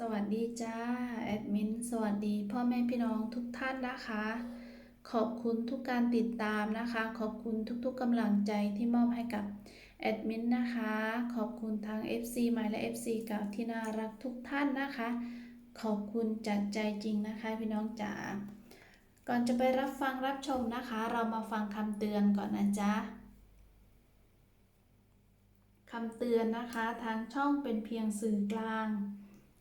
สวัสดีจ้าแอดมินสวัสดีพ่อแม่พี่น้องทุกท่านนะคะ ขอบคุณทุกการติดตามนะคะ ขอบคุณทุกๆกำลังใจที่มอบให้กับแอดมินนะคะ ขอบคุณทาง FC ใหม่และ FC เก่าที่น่ารักทุกท่านนะคะ ขอบคุณจากใจจริงนะคะพี่น้องจ๋าก่อนจะไปรับฟังรับชมนะคะ เรามาฟังคำเตือนก่อนนะจ๊ะคำเตือนนะคะทางช่องเป็นเพียงสื่อกลาง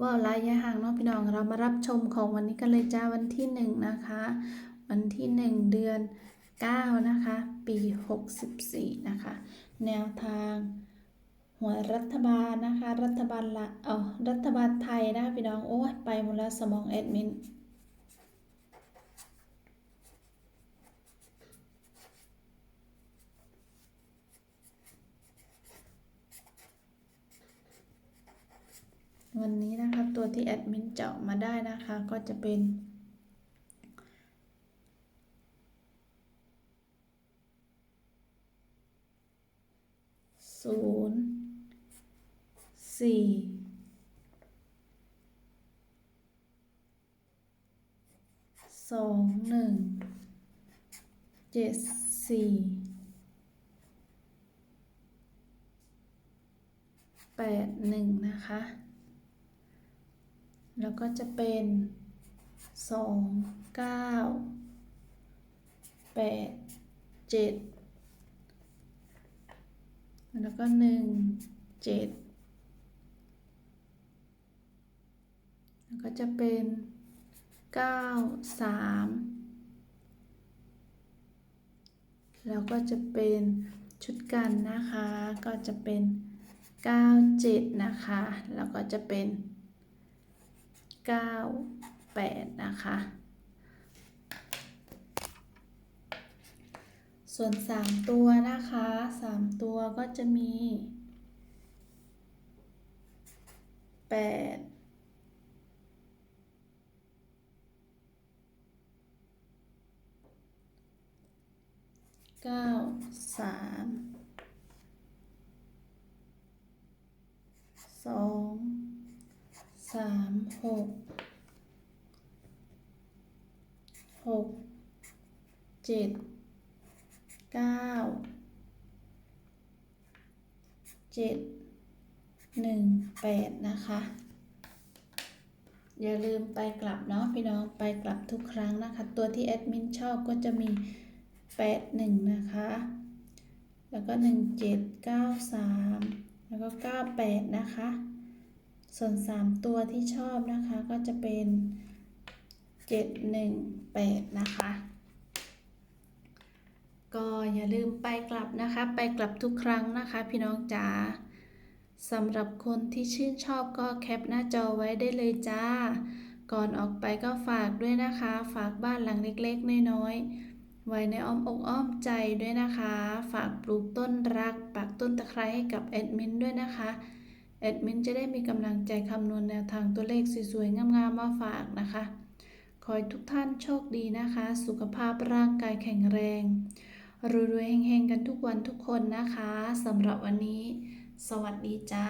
ว่าระยะห่างน้องพี่น้องเรามารับชมของวันนี้กันเลยจ้าวันที่หนึ่งนะคะ วันที่หนึ่งเดือนเก้านะคะ ปีหกสิบสี่นะคะ แนวทาง หัวรัฐบาลนะคะ รัฐบาลละเอารัฐบาลไทยนะพี่น้อง โอ้ยไปหมดแล้วสมองแอดมิน วันนี้นะคะตัวที่แอดมินเจาะมาได้นะคะก็จะเป็นศูนย์สี่สองหนึ่งเจ็ดสี่แปดหนึ่งนะคะ แล้วก็จะเป็นสองเก้าแปดเจ็ดแล้วก็หนึ่งเจ็ดแล้วก็จะเป็นเก้าสามแล้วก็จะเป็นชุดกันนะคะ ก็จะเป็นเก้าเจ็ดนะคะ แล้วก็จะเป็น 9 8 นะคะ ส่วน 3 ตัวนะคะ 3 ตัวก็จะมี 8 9 3 สามหกหกเจ็ดเก้าเจ็ดหนึ่งแปดนะคะ อย่าลืมไปกลับเนาะพี่น้องไปกลับทุกครั้งนะคะ ตัวที่แอดมินชอบก็จะมีแปดหนึ่งนะคะ แล้วก็หนึ่งเจ็ดเก้าสามแล้วก็เก้าแปดนะคะ ส่วน 3 ตัวที่ชอบนะคะก็จะเป็น 7 1 8 นะคะ ก็อย่าลืมไปกลับนะคะ ไปกลับทุกครั้งนะคะ พี่น้องจ๋าสำหรับคนที่ชื่นชอบก็แคปหน้าจอไว้ได้เลยจ้า ก่อนออกไปก็ฝากด้วยนะคะ ฝากบ้านหลังเล็กๆ น้อยๆ ไว้ในอ้อมอกอ้อมใจด้วยนะคะ ฝากปลูกต้นรัก ปักต้นตะไคร้ให้กับแอดมินด้วยนะคะ แอดมินจะได้มีกำลังใจคำนวณแนวทางตัวเลขสวยๆงามๆมาฝากนะคะ ขอให้ทุกท่านโชคดีนะคะ สุขภาพร่างกายแข็งแรงรวยๆเฮงๆกันทุกวันทุกคนนะคะสำหรับวันนี้ สวัสดีจ้า